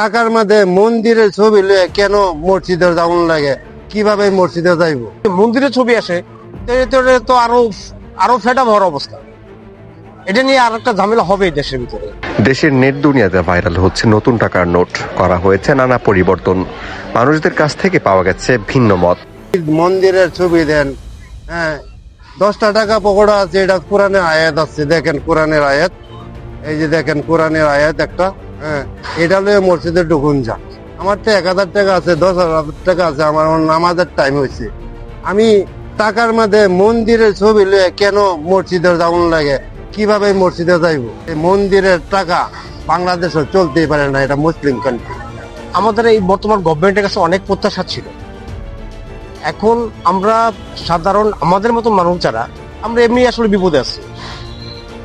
টাকার মধ্যে মন্দিরের ছবি লয়ে কেন মসজিদের যাওয়ান লাগে? কীভাবে মসজিদে যাইব? মন্দিরের ছবি আসে তো আরও আরও ফেটা হওয়ার অবস্থা। এটা নিয়ে আর একটা ঝামেলা হবে দেশের ভিতরে। দেশের নেট দুনিয়াতে ভাইরাল হচ্ছে নতুন টাকার নোট। করা হয়েছে নানা পরিবর্তন। মানুষদের কাছ থেকে পাওয়া গেছে ভিন্ন মত। মন্দিরের ছবি দেন হ্যাঁ দশটা টাকা পকোড়া আছে এটা কোরআনের আয়াত আছে। দেখেন কোরআনের আয়াত। এই যে দেখেন কোরআনের আয়াত একটা। হ্যাঁ এটা লয়ে মসজিদে ঢুকুন যা। আমার তো এক হাজার টাকা আছে, দশ হাজার টাকা আছে, আমার নামাজের টাইম হয়েছে। আমি টাকার মধ্যে মন্দিরের ছবি লয়ে কেন মসজিদে যাওয়ান লাগে? কীভাবে মসজিদে যাইব? এই মন্দিরের টাকা বাংলাদেশে চলতেই পারে না, এটা মুসলিম কান্ট্রি আমাদের এই বর্তমান গভর্নমেন্টের কাছে অনেক প্রত্যাশা ছিল। এখন আমরা সাধারণ, আমাদের মতো মানুষ যারা, আমরা এমনি আসলে বিপদে আছি।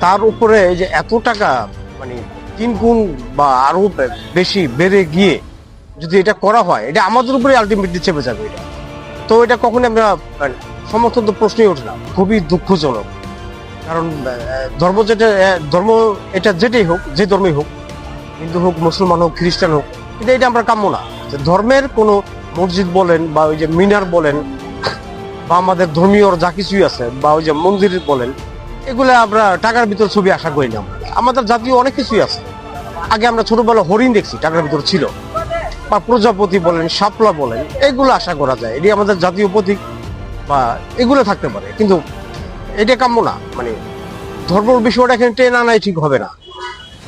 তার উপরে যে এত টাকা মানে তিন গুণ বা আরও বেশি বেড়ে গিয়ে যদি এটা করা হয় এটা আমাদের উপরে আলটিমেটলি চেপে যাবে এটা। তো এটা কখনই আমরা মানে, সমর্থন তো প্রশ্নই ওঠে না। খুবই দুঃখজনক। কারণ ধর্ম যেটা ধর্ম এটা যেটাই হোক যে ধর্মই হোক হিন্দু হোক মুসলমান হোক খ্রিস্টান হোক কিন্তু এটা আমরা কাম্য না। যে ধর্মের কোনো মসজিদ বলেন বা ওই যে মিনার বলেন বা আমাদের ধর্মীয় যা কিছুই আছে বা ওই যে মন্দির বলেন এগুলো আমরা টাকার ভিতর ছবি আশা করি না। আমাদের জাতীয় অনেক কিছুই আছে। আগে আমরা ছোটবেলা হরিণ দেখছি, টাকার ভিতর ছিল। বা প্রজাপতি বলেন, শাপলা বলেন, এগুলো আশা করা যায়। এটি আমাদের জাতীয় প্রতীক বা এগুলো থাকতে পারে। কিন্তু এটা কাম্য না। মানে ধর্মের বিষয়টা এখানে টেনে আনাই ঠিক হবে না।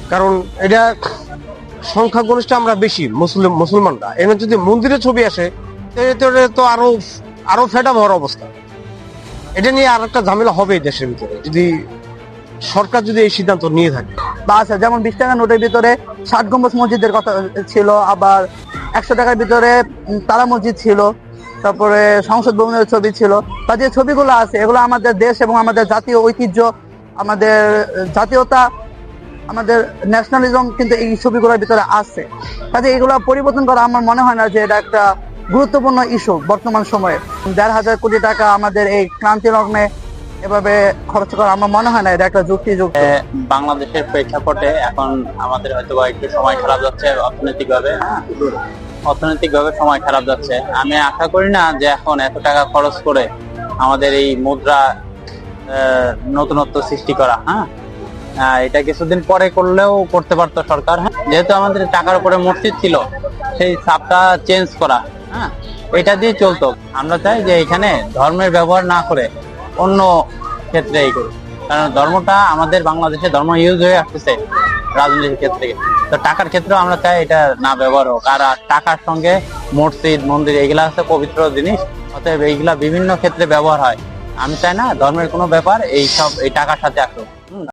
কারণ এটা সংখ্যাগরিষ্ঠ আমরা বেশি, মুসলিম, মুসলমানরা। মধ্যে যদি মন্দিরের ছবি আসে তো আরও আরও ফেটা হওয়ার অবস্থা। এটা নিয়ে আর একটা ঝামেলা হবে দেশের ভিতরে। যদি সরকার যদি এই সিদ্ধান্ত নিয়ে থাকে। বা আছে, যেমন বিশ টাকা নোটের ভিতরে ষাট গম্বুজ মসজিদের কথা ছিল, আবার একশো টাকার ভিতরে তারা মসজিদ ছিল, তারপরে সংসদ ভবনের ছবি ছিল। বা যে ছবিগুলো আছে, এগুলো আমাদের দেশ এবং আমাদের জাতীয় ঐতিহ্য, আমাদের জাতীয়তা, আমাদের ন্যাশনালিজম কিন্তু এই ছবিগুলোর ভিতরে আছে। কাজে এগুলো পরিবর্তন করা আমার মনে হয় না যে এটা একটা গুরুত্বপূর্ণ ইস্যু বর্তমান সময়ে। দেড় হাজার কোটি টাকা আমাদের এই ক্রান্তি লগ্নে এভাবে খরচ করা আমার মনে হয় না, এটা একটা যুক্তিযুক্ত। বাংলাদেশের প্রেক্ষাপটে এখন আমাদের হয়তো একটু সময় খারাপ যাচ্ছে অর্থনৈতিক ভাবে অর্থনৈতিক ভাবে সময় খারাপ যাচ্ছে। আমি আশা করি না যে এখন এত টাকা খরচ করে আমাদের এই মুদ্রা নতুনত্ব সৃষ্টি করা। হ্যাঁ? এটা কিছুদিন পরে করলেও করতে পারতো সরকার। হ্যাঁ? যেহেতু আমাদের টাকার উপরে মসজিদ ছিল, সেই ছাপটা চেঞ্জ করা। হ্যাঁ? এটা দিয়ে চলতো। আমরা চাই যে এখানে ধর্মের ব্যবহার না করে অন্য ক্ষেত্রে এই করুক। কারণ ধর্মটা আমাদের বাংলাদেশে ধর্ম ইউজ হয়ে আসতেছে রাজনীতির ক্ষেত্রে তো টাকার ক্ষেত্রেও আমরা চাই এটা না ব্যবহার হোক। আর টাকার সঙ্গে মসজিদ, মন্দির, এগুলা হচ্ছে পবিত্র জিনিস। অতএব এইগুলা বিভিন্ন ক্ষেত্রে ব্যবহার হয়। আমি চাই না ধর্মের কোনো ব্যাপার, এই সব, এই টাকার সাথে আসুক।